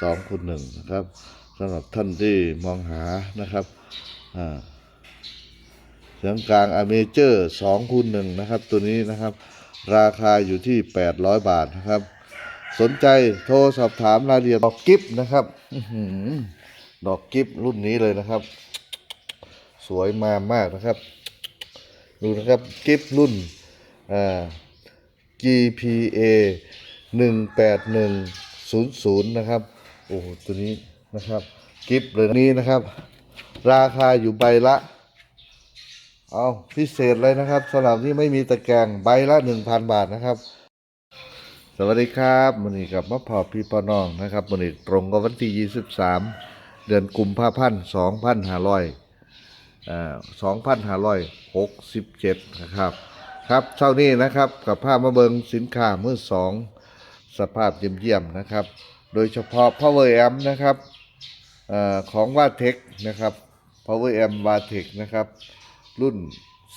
สองคูณหนึ่งนะครับสำหรับท่านที่มองหานะครับเสียงกลางอเมเจอร์สองคูณหนึ่งนะครับ ตัวนี้นะครับ ราคาอยู่ที่ 800 บาทนะครับ สนใจโทรสอบถามรายละเอียดดอกกิฟนะครับดอกกิฟรุ่นนี้เลยนะครับ สวยมามากนะครับ ดูนะครับกิฟรุ่นอ่า GPA 18100 นะครับ โอ้โหตัวนี้นะครับ กิฟต์เลยนี้นะครับ ราคาอยู่ใบละ เอาพิเศษเลยนะครับสำหรับที่ไม่มีตะแกรงใบละ1,000บาทนะครับ สวัสดีครับมันนี้กับมะพร้าวพี่ปอน้องนะครับมันนี้ตรงกับวันที่23เดือนกุมภาพันธ์2500อ่า2567นะครับ ครับเช้านี้นะครับกับภาพมาเบิงสินค้ามือสองสภาพเยี่ยมๆนะครับ โดยเฉพาะ Power Amp นะครับอของวาเทคนะครับ Power Amp วาเทคนะครับ รุ่น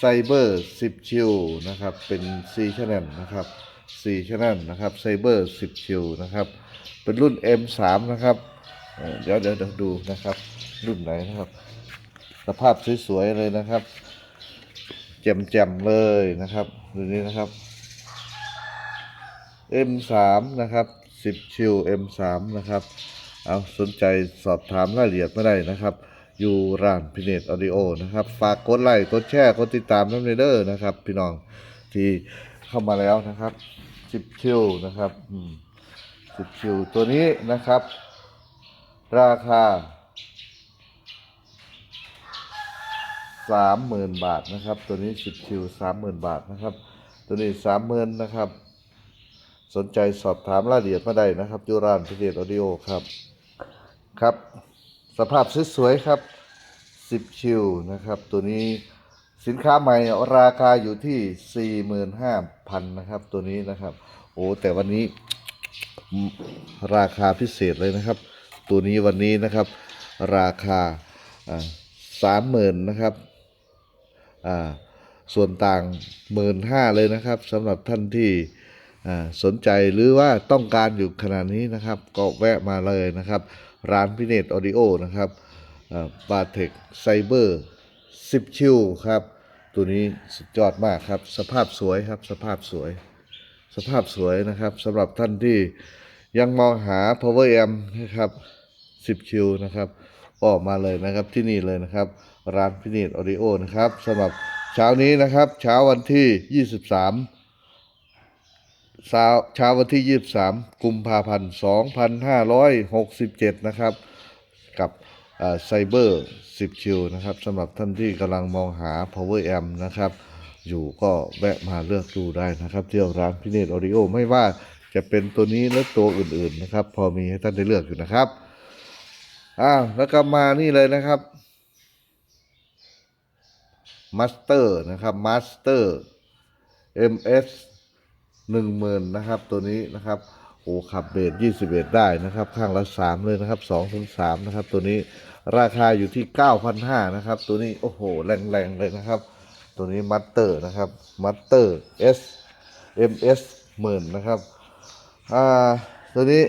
Cyber 10 ชิวนะครับ เป็น4 channel นะครับ4 channel นะครับ Cyber 10 ชิวนะครับ เป็นรุ่น M3 นะครับเดี๋ยวเดี๋ยวเดี๋ยวดูนะครับ รุ่นไหนนะครับ สภาพสวยๆเลยนะครับแจ่มๆเลยนะครับดูนี้นะครับ M3 นะครับ 10 ชิว M3 นะครับ เอาสนใจสอบถามรายละเอียดมาได้นะครับ อยู่ร้านพิเนตออดิโอนะครับ ฝากกดไลค์กดแชร์กดติดตามน้ำเนเดอร์นะครับ พี่น้องที่เข้ามาแล้วนะครับ 10 ชิวนะครับ10 ชิวตัวนี้นะครับ ราคาสามหมื่นบาทนะครับ ตัวนี้สิบคิวสามหมื่นบาทนะครับ ตัวนี้สามหมื่นนะครับ สนใจสอบถามรายละเอียดมาได้นะครับยูรานพิเศษออดิโอครับ ครับ สภาพสวยๆครับสิบชิวนะครับ ตัวนี้สินค้าใหม่ราคาอยู่ที่สี่หมื่นห้าพันนะครับ ตัวนี้นะครับ โอ้แต่วันนี้ราคาพิเศษเลยนะครับ ตัวนี้วันนี้นะครับ ราคาสามหมื่นนะครับอ่าส่วนต่างหมื่นห้าเลยนะครับสำหรับท่านที่ สนใจหรือว่าต้องการอยู่ขนาดนี้นะครับ ก็แวะมาเลยนะครับ ร้านพิเนตออดิโอนะครับบาเทคไซเบอร์สิบชิวครับ ตัวนี้สุดยอดมากครับ สภาพสวยครับ สภาพสวย สภาพสวยนะครับสำหรับท่านที่ยังมองหา power amp นะครับ10คิวนะครับออกมาเลยนะครับที่นี่เลยนะครับ ร้านพินิจออดิโอนะครับสำหรับเช้านี้นะครับ เช้าวันที่ 23 เช้าชาวันที่ 23 กุมภาพันธ์ 2567 นะครับ กับไซเบอร์10 คิวนะครับสำหรับท่านที่กำลังมองหา power amp นะครับ อยู่ก็แวะมาเลือกดูได้นะครับ ที่ร้านพิเนตออดิโอไม่ว่าจะเป็นตัวนี้และตัวอื่นๆนะครับ พอมีให้ท่านได้เลือกอยู่นะครับอ้าวแล้วก็มานี่เลยนะครับมาสเตอร์นะครับมาสเตอร์ MS หนึ่งหมื่นนะครับ ตัวนี้นะครับโอ้ขับเบสยี่สิบเอ็ดได้นะครับ ข้างละสามเลยนะครับสองถึงสามนะครับ ตัวนี้ราคาอยู่ที่เก้าพันห้านะครับ ตัวนี้โอ้โหแรงๆเลยนะครับ ตัวนี้มัตเตอร์นะครับมัตเตอร์ S MS หมื่นนะครับอ่าตัวนี้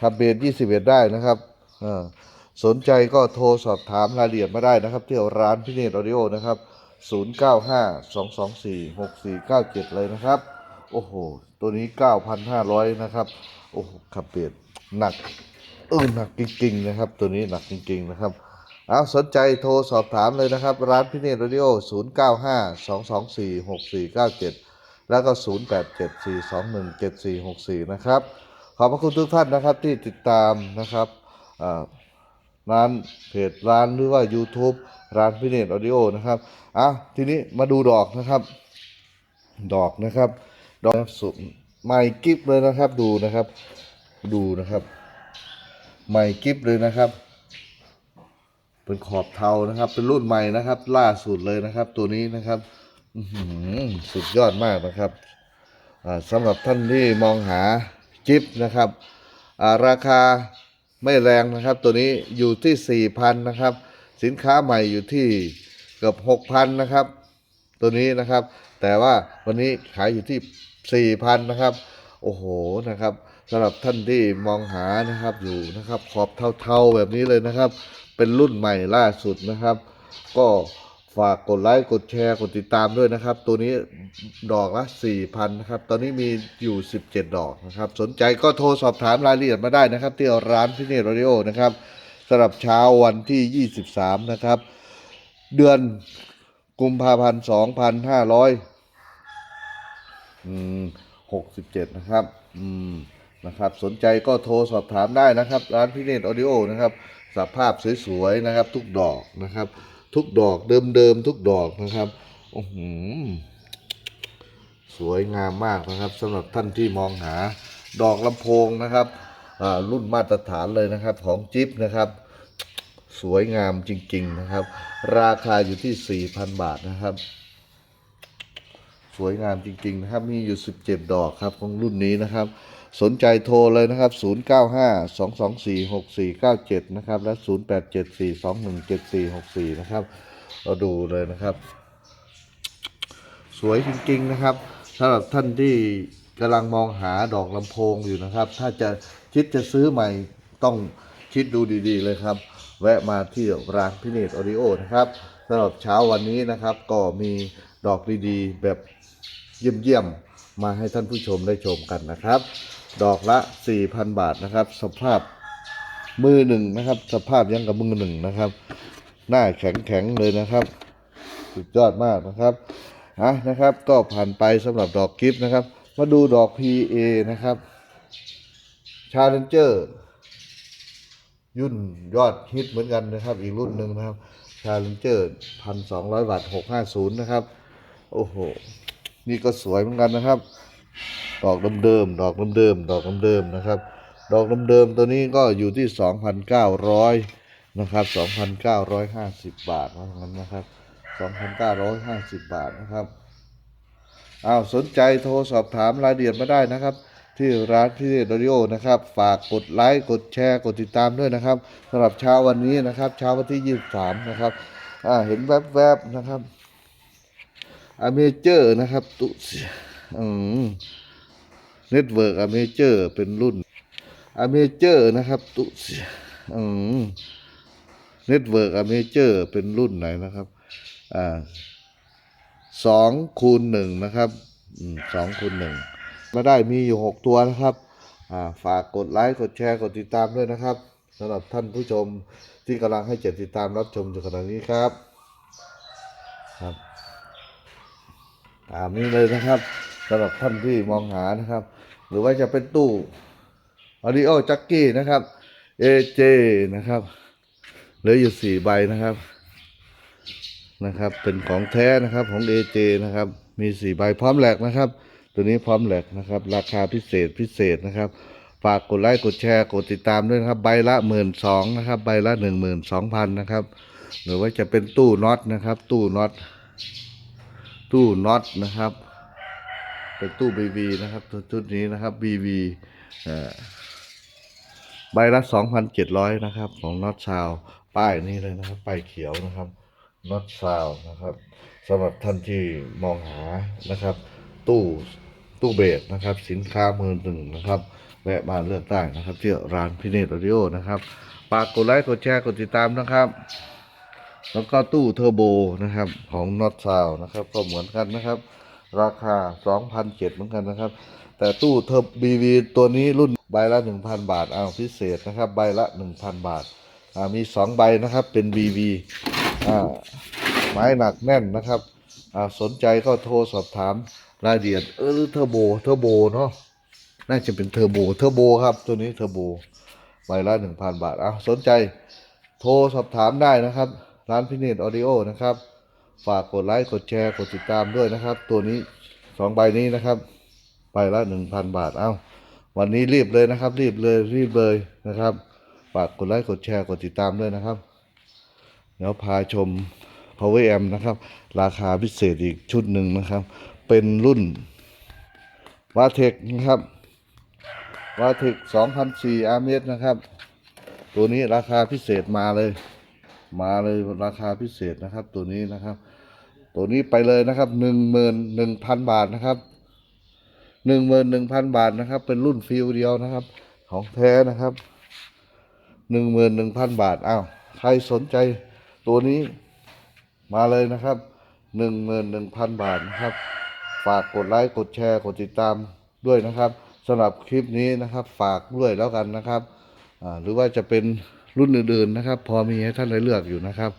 ขับเบส21ได้นะครับอ่าสนใจก็โทรสอบถามรายละเอียดมาได้นะครับ ที่ร้านพิเนตออดิโอนะครับ 0952246497 เลยนะครับ โอ้โห ตัวนี้ 9,500 นะครับ โอ้โหขับเบสหนัก เออหนักจริง ๆ นะครับ ตัวนี้หนักจริง ๆ นะครับ เอาสนใจโทรสอบถามเลยนะครับ ร้านพิเนตรดิโอ 0 9 5 2 2 4 6 4 9 7 แล้วก็ 0 8 7 4 2 1 7 4 6 4 นะครับ ขอบพระคุณทุกท่านนะครับที่ติดตามนะครับร้านเพจร้านหรือว่า YouTube ร้านพิเนตออดิโอนะครับ อะ ทีนี้มาดูดอกนะครับ ดอกนะครับ ดอกสุดใหม่กิฟเลยนะครับดูนะครับ ดูนะครับใหม่กิฟเลยนะครับ เป็นขอบเทานะครับ เป็นรุ่นใหม่นะครับ ล่าสุดเลยนะครับ ตัวนี้นะครับสุดยอดมากนะครับสำหรับท่านที่มองหาจิปนะครับราคาไม่แรงนะครับ ตัวนี้อยู่ที่สี่พันนะครับ สินค้าใหม่อยู่ที่เกือบหกพันนะครับ ตัวนี้นะครับ แต่ว่าวันนี้ขายอยู่ที่สี่พันะครับ โอ้โหนะครับสำหรับท่านที่มองหานะครับอยู่นะครับ ขอบเท่าๆแบบนี้เลยนะครับ เป็นรุ่นใหม่ล่าสุดนะครับ ก็ฝากกดไลค์กดแชร์กดติดตามด้วยนะครับ ตัวนี้ดอกละ4,000นะครับ ตอนนี้มีอยู่ 17 ดอกนะครับ สนใจก็โทรสอบถามรายละเอียดมาได้นะครับ ที่ร้านพิเนตโรดิโอนะครับสำหรับเช้าวันที่ 23 นะครับ เดือน กุมภาพันธ์2500อืมหกสิบเจ็ดนะครับ อืม นะครับ สนใจก็โทรสอบถามได้นะครับ ร้านพิเนตออดิโอนะครับสภาพสวยๆนะครับ ทุกดอกนะครับ ทุกดอกเดิมๆทุกดอกนะครับโอ้โหสวยงามมากนะครับสำหรับท่านที่มองหาดอกลำโพงนะครับรุ่นมาตรฐานเลยนะครับของจิ๊บนะครับ สวยงามจริง ๆ นะครับ ราคาอยู่ที่ 4,000 บาทนะครับ สวยงามจริง ๆ นะครับ มีอยู่ 17 ดอกครับของรุ่นนี้นะครับ สนใจโทรเลยนะครับ 0952246497 นะครับ และ 0874217464 นะครับ เราดูเลยนะครับ สวยจริง ๆ นะครับสำหรับท่านที่กำลังมองหาดอกลำโพงอยู่นะครับ ถ้าจะคิดจะซื้อใหม่ต้องคิดดูดี ๆ เลยครับ แวะมาที่ร้านพิเนตออดิโอนะครับสำหรับเช้าวันนี้นะครับก็มีดอกดีๆ แบบเยี่ยมๆ มาให้ท่านผู้ชมได้ชมกันนะครับ ดอกละ 4,000 บาทนะครับ สภาพมือหนึ่งนะครับ สภาพยังกับมือหนึ่งนะครับ หน้าแข็งๆ เลยนะครับ สุดยอดมากนะครับอะนะครับ ก็ผ่านไปสำหรับดอกกิฟต์นะครับ มาดูดอก PA นะครับชาเลนเจอร์ ยุ่นยอดฮิตเหมือนกันนะครับ อีกรุ่นหนึ่งนะครับชาเลนเจอร์พันสองร้อยวัตต์หกห้าศูนย์นะครับ โอ้โห นี่ก็สวยเหมือนกันนะครับ ดอกเดิมๆดอกเดิมๆดอกเดิมๆนะครับ ดอกเดิมๆตัวนี้ก็อยู่ที่2,900นเก้าร้อยนะครับ2,950บบาทว่างั้นนะครับ2,950บาทนะครับอ้าวสนใจโทรสอบถามรายละเอียดมาได้นะครับ ที่ร้านพิเศษโดริโอนะครับ ฝากกดไลค์กดแชร์กดติดตามด้วยนะครับสำหรับเช้าวันนี้นะครับ เช้าวันที่ 23 นะครับอ่าเห็นแวบๆนะครับอเมเจอร์นะครับตุอืมเน็ตเวิร์กอเมเจอร์เป็นรุ่นอเมเจอร์นะครับตุอืมเน็ตเวิร์กอเมเจอร์เป็นรุ่นไหนนะครับอ่าสองคูณหนึ่งนะครับสองคูณหนึ่ง มาได้มีอยู่หกตัวนะครับฝากกดไลค์กดแชร์กดติดตามด้วยนะครับสำหรับท่านผู้ชมที่กำลังให้เจ็ดติดตามรับชมอยู่ขณะนี้ครับครับตามนี้เลยนะครับสำหรับท่านที่มองหานะครับ หรือว่าจะเป็นตู้ Audio j a c k i e นะครับ AJ นะครับเหลืออยู่สี่ใบนะครับนะครับ เป็นของแท้นะครับของ AJ นะครับ มีสี่ใบพร้อมแหลกนะครับ ตัวนี้พร้อมแหลกนะครับ ราคาพิเศษพิเศษนะครับ ฝากกดไลค์กดแชร์กดติดตามด้วยนะครับ ใบละหมื่นสองนะครับ ใบละหนึ่งหมื่นสองพันนะครับ หรือว่าจะเป็นตู้น็อตนะครับ ตู้น็อต ตู้น็อตนะครับ เป็นตู้ BV นะครับตัวชุดนี้นะครับ BV เอ่อใบละ2,700นะครับ ของน็อตซาวป้ายนี้เลยนะครับป้ายเขียวนะครับน็อตซาวนะครับสำหรับท่านที่มองหานะครับตู้ ตู้เบสนะครับสินค้ามือหนึ่งนะครับแวะมาเลือกได้นะครับที่ร้านพิเนตออดิโอนะครับฝากกดไลค์กดแชร์กดติดตามนะครับ แล้วก็ตู้เทอร์โบนะครับของน็อตซาวนะครับก็เหมือนกันนะครับ ราคา 2,007เหมือนกันนะครับ แต่ตู้เทอร์บีวีตัวนี้รุ่นใบละ 1,000 บาทเอาพิเศษนะครับ ใบละ 1,000 บาทอ่ามี 2 ใบนะครับเป็น BV อ่าไม้หนักแน่นนะครับอ่าสนใจก็โทรสอบถาม รายละเอียดเออเทอร์โบเทอร์โบเนาะน่าจะเป็นเทอร์โบเทอร์โบครับตัวนี้เทอร์โบใบละ1,000บาทเอาสนใจโทรสอบถามได้นะครับ ร้านพิเนตออดิโอนะครับ ฝากกดไลค์กดแชร์กดติดตามด้วยนะครับ ตัวนี้สองใบนี้นะครับใบละหนึ่งพันบาทเอ้าวันนี้รีบเลยนะครับ รีบเลยรีบเลยนะครับฝากกดไลค์กดแชร์กดติดตามด้วยนะครับเดี๋ยวพาชม Power M นะครับ ราคาพิเศษอีกชุดหนึ่งนะครับ เป็นรุ่นวาเทคนะครับวาเทค2004 r m s นะครับ ตัวนี้ราคาพิเศษมาเลย มาเลยราคาพิเศษนะครับ ตัวนี้นะครับ ตัวนี้ไปเลยนะครับหนึ่งหมื่นหนึ่งพันบาทนะครับหนึ่งหมื่นหนึ่งพันบาทนะครับ เป็นรุ่นฟิลเดียวนะครับ ของแท้นะครับหนึ่งหมื่นหนึ่งพันบาทอ้าวใครสนใจตัวนี้มาเลยนะครับหนึ่งหมื่นหนึ่งพันบาทนะครับ ฝากกดไลค์กดแชร์กดติดตามด้วยนะครับสำหรับคลิปนี้นะครับฝากด้วยแล้วกันนะครับหรือว่าจะเป็นรุ่นอื่นๆนะครับ พอมีให้ท่านได้เลือกอยู่นะครับ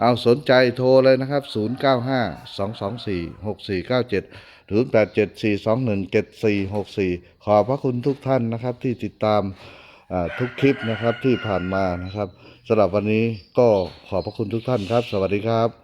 เอาสนใจโทรเลยนะครับ 0952246497 หรือ 874217464 ขอบพระคุณทุกท่านนะครับที่ติดตามทุกคลิปนะครับที่ผ่านมานะครับสำหรับวันนี้ก็ขอบพระคุณทุกท่านครับ สวัสดีครับ